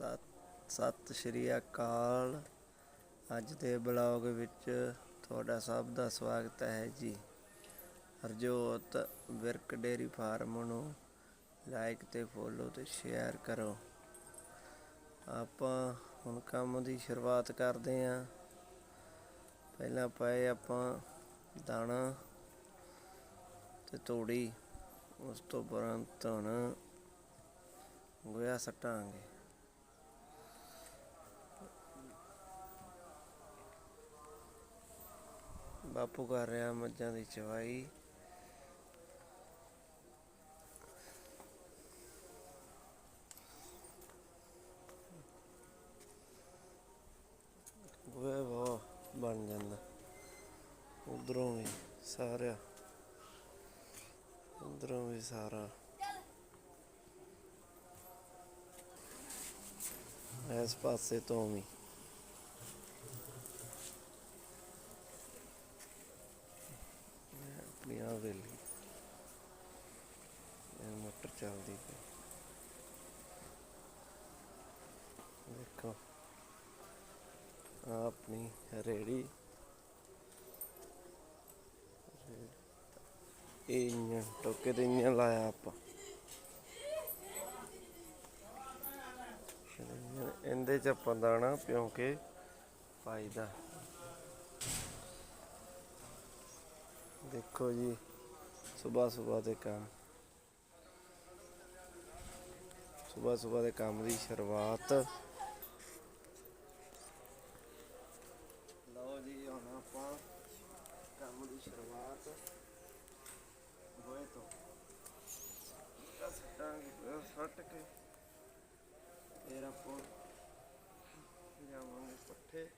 ਸਤ, ਸਤਿ ਸ਼੍ਰੀ ਅਕਾਲ। ਅੱਜ ਦੇ ਬਲੌਗ ਵਿੱਚ ਤੁਹਾਡਾ ਸਭ ਦਾ ਸਵਾਗਤ ਹੈ ਜੀ। ਹਰਜੋਤ ਵਿਰਕ ਡੇਰੀ ਫਾਰਮ ਨੂੰ ਲਾਈਕ ਤੇ ਫੋਲੋ ਤੇ ਸ਼ੇਅਰ ਕਰੋ। ਆਪਾਂ ਹੁਣ ਕੰਮ ਦੀ ਸ਼ੁਰੂਆਤ ਕਰਦੇ ਆਂ ਪਹਿਲਾਂ ਪਾਏ ਆਪਾਂ ਦਾਣਾ ਤੇ ਤੋੜੀ, ਉਸ ਤੋਂ ਉਪਰੰਤ ਹੁਣ ਗੋਇਆ ਸੱਟਾਂਗੇ। ਬਾਪੂ ਕਰ ਰਿਹਾ ਮੱਝਾਂ ਦੀ ਚਵਾਈ। ਗੋਇਆ ਬਹੁਤ ਬਣ ਜਾਂਦਾ। ਉਧਰੋਂ ਵੀ ਸਾਰਾ ਉਧਰੋਂ ਵੀ ਸਾਰਾ। ਇਸ ਪਾਸੇ ਤੋਂ ਵੀ ਇਹ ਆਪਣੀ ਆ ਵੇਲੀ ਇਹ ਮੋਟਰ ਚੱਲਦੀ ਪਈ। ਦੇਖੋ ਆਹ ਆਪਣੀ ਰੇੜੀ। ਇਹ ਇੰਜਣ ਟੋਕੇ ਤੇ ਇੰਜਣ ਲਾਇਆ ਆਪਾਂ। ਇਹਦੇ ਚ ਆਪਾਂ ਦਾਣਾ ਪਿਉਂ ਕੇ ਪਾਈਦਾ। ਦੇਖੋ ਜੀ ਸਵੇਰ ਸਵੇਰ ਦੇ ਕੰਮ। ਸਵੇਰ ਸਵੇਰ ਦੇ ਕੰਮ ਦੀ ਸ਼ੁਰੂਆਤ। ਲਓ ਜੀ, ਹੁਣ ਆਪਾਂ ਕੰਮ ਦੀ ਸ਼ੁਰੂਆਤ ਹੋਏ ਤੋਂ। ਸੱਟਾਂਗੇ ਸੱਟ ਕੇ। ਫਿਰ ਆਪਾਂ ਜਾਵਾਂਗੇ ਪੱਠੇ,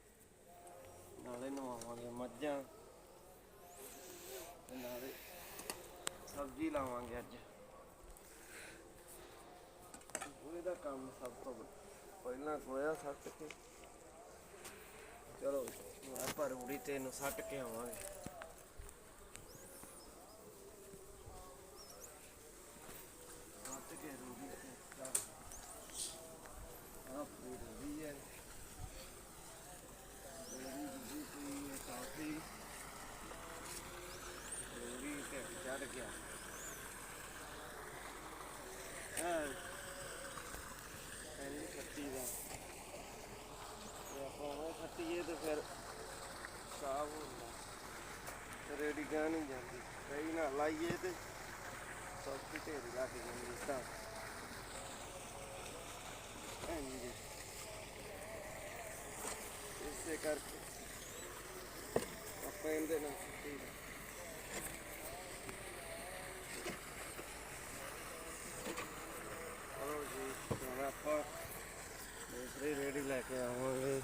ਨਾਲੇ ਨਵਾਵਾਂਗੇ ਮੱਝਾਂ ਨਾਲੇ ਸਬਜ਼ੀ ਲਾਵਾਂਗੇ ਅੱਜ ਉਹਦੇ ਦਾ ਕੰਮ ਸਭ ਤੋਂ ਪਹਿਲਾਂ ਗੋਇਆ ਸੱਟ ਕੇ। ਚਲੋ ਆਪਾਂ ਰੂੜੀ ਤੇ ਇਹਨੂੰ ਸੱਟ ਕੇ ਆਵਾਂਗੇ। ਸੱਟ ਕੇ ਰੂੜੀ ਤੇ ਚੱਲ। ਆਹ ਪੂਰੀ ਹੈ। ਰੂੜੀ ਜੀ ਪਈ ਕਾਫੀ। ਰੂੜੀ ਤੇ ਚੜ ਗਿਆ ਹਾਂ ਐਨੀ ਖੱਟੀ ਦਾ ਜੇ ਆਪਾਂ ਉਹ ਖੱਟੀਏ ਤੇ ਫਿਰ ਸਾਫ਼ ਹੁੰਦਾ ਤੇ ਰੇੜੀ ਨਹੀਂ ਜਾਂਦੀ। ਕਈ ਨਾ ਲਾਈਏ ਤੇ ਸਭ ਕੀ ਢੇਰੀ ਲੱਗ ਜਾਂਦੀ ਤਾਂ। ਐਨੀ ਇਸੇ ਕਰਕੇ ਆਪਾਂ ਇਹਦੇ ਨਾਲ ਖੱਟੀ ਦਾ ਜੀ, ਹੁਣ ਆਪਾਂ ਦੂਸਰੀ ਰੇੜੀ ਲੈ ਕੇ ਆਵਾਂਗੇ।